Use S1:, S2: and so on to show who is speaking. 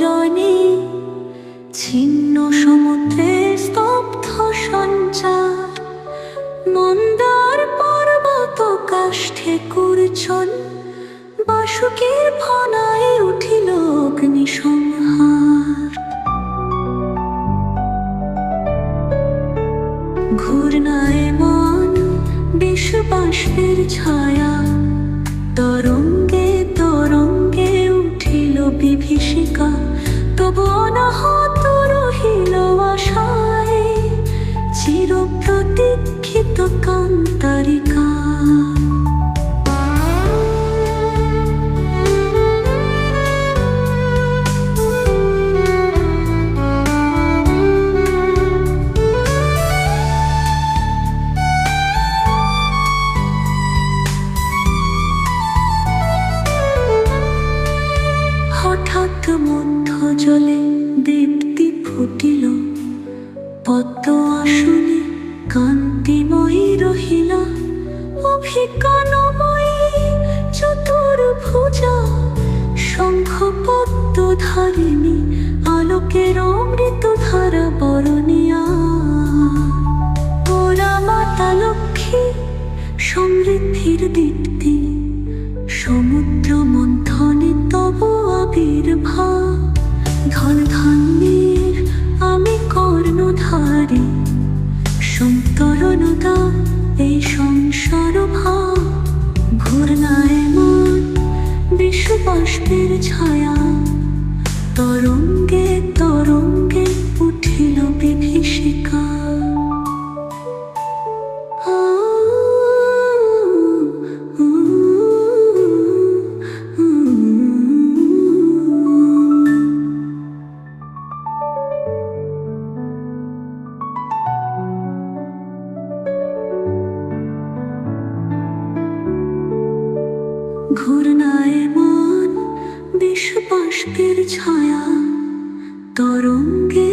S1: জনী ছিন্ন সমুদ্রে স্তব্ধ সঞ্চার। মন্দার পর্বত কাষ্ঠে করছন, বাসুকের ফনায় উঠিল অগ্নি সংহার ঘূর্ণায় মন বিষ বাষ্পের ছা হঠাৎ মধ্য জলে দীপ্তি ফুটিল। পদ্ম আসনে কান্তিময়ী রহিলা। অভিজ্ঞানময়ী চতুর্ভুজা শঙ্খ পদ্ম ধারিণী আলোকের অমৃত ধারা বরণিয়া। তোরা মাতা লক্ষ্মী, সমৃদ্ধির দীপ্তি। কর্ণধারী সন্তরণতা এই সংসার ভাব ঘূর্ণায় মন বিশ্ববাষ্পের ছায়া তরঙ্গে তরঙ্গে ঘূর্ণায় মন বিষ ছায়া তরঙ্গে